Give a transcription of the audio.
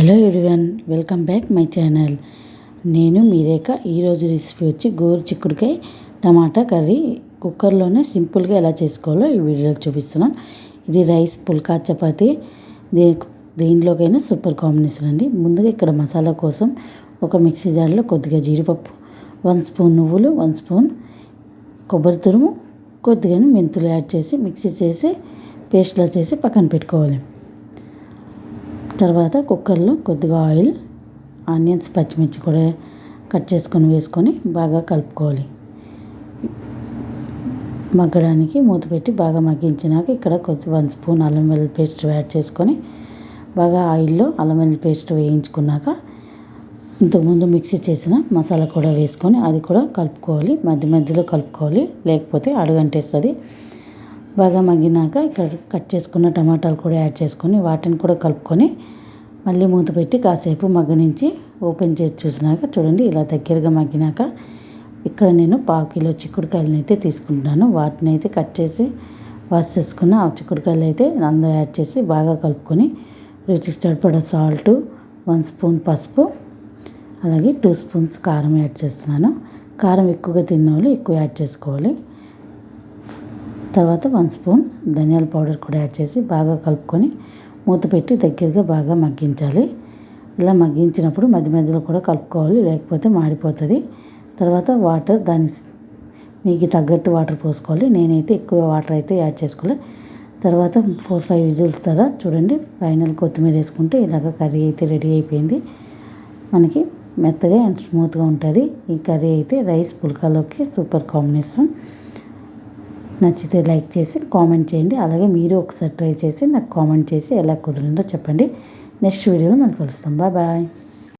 Hello everyone welcome back my channel. నేను మీరేక ఈరోజు రెసిపీ వచ్చి గోరు చిక్కుడుకాయ టమాటా కర్రీ. కుక్కర్లోనే సింపుల్గా ఎలా చేసుకోవాలో ఈ వీడియోలో చూపిస్తున్నాం. ఇది రైస్ పుల్కా చపాతి. దీ దీనిలోకైనా సూపర్ కాంబినేషన్ అండి. ముందుగా ఇక్కడ మసాలా కోసం ఒక మిక్సీ జార్లో కొద్దిగా జీడిపప్పు వన్ స్పూన్ నువ్వులు వన్ స్పూన్ కొబ్బరి తురుము కొద్దిగా మెంతులు యాడ్ చేసి మిక్సీ చేసి పేస్ట్లో చేసి పక్కన పెట్టుకోవాలి. తర్వాత కుక్కర్లో కొద్దిగా ఆయిల్ ఆనియన్స్ పచ్చిమిర్చి కూడా కట్ చేసుకొని వేసుకొని బాగా కలుపుకోవాలి. మగ్గడానికి మూత పెట్టి బాగా మగ్గించినాక ఇక్కడ కొద్ది వన్ స్పూన్ అల్లం వెల్లుల్లి పేస్ట్ యాడ్ చేసుకొని బాగా ఆయిల్లో అల్లం వెల్లుల్లి పేస్ట్ వేయించుకున్నాక ఇంతకుముందు మిక్సీ చేసిన మసాలా కూడా వేసుకొని అది కూడా కలుపుకోవాలి. మధ్య మధ్యలో కలుపుకోవాలి. లేకపోతే అడుగంటేస్తుంది. బాగా మగ్గినాక ఇక్కడ కట్ చేసుకున్న టమాటాలు కూడా యాడ్ చేసుకొని వాటిని కూడా కలుపుకొని మళ్ళీ మూత పెట్టి కాసేపు మగ్గనించి ఓపెన్ చేసి చూసినాక చూడండి ఇలా దగ్గరగా మగ్గినాక ఇక్కడ నేను పావు కిలో చిక్కుడుకాయలను అయితే తీసుకుంటున్నాను. వాటిని అయితే కట్ చేసి వాష్ చేసుకున్న ఆ చిక్కుడుకాయలు అయితే అందులో యాడ్ చేసి బాగా కలుపుకొని రుచికి సరిపడా సాల్ట్ వన్ స్పూన్ పసుపు అలాగే టూ స్పూన్స్ కారం యాడ్ చేస్తున్నాను. కారం ఎక్కువగా తిన్న వాళ్ళు ఎక్కువ యాడ్ చేసుకోవాలి. తర్వాత వన్ స్పూన్ ధనియాల పౌడర్ కూడా యాడ్ చేసి బాగా కలుపుకొని మూత పెట్టి దగ్గరగా బాగా మగ్గించాలి. ఇలా మగ్గించినప్పుడు మధ్య మధ్యలో కూడా కలుపుకోవాలి లేకపోతే మాడిపోతుంది. తర్వాత వాటర్ దాని మీకు తగ్గట్టు వాటర్ పోసుకోవాలి. నేనైతే ఎక్కువ వాటర్ అయితే యాడ్ చేసుకోవాలి తర్వాత ఫోర్ ఫైవ్ విజిల్స్ తర్వాత చూడండి ఫైనల్ కొత్తిమీర వేసుకుంటే ఇలాగ కర్రీ అయితే రెడీ అయిపోయింది. మనకి మెత్తగా అండ్ స్మూత్గా ఉంటుంది. ఈ కర్రీ అయితే రైస్ పుల్కాలోకి సూపర్ కాంబినేషన్. నచ్చితే లైక్ చేసి కామెంట్ చేయండి. అలాగే మీరు ఒకసారి ట్రై చేసి నాకు కామెంట్ చేసి ఎలా కుదిరిందో చెప్పండి. నెక్స్ట్ వీడియోలో మనం కలుస్తాం. Bye bye.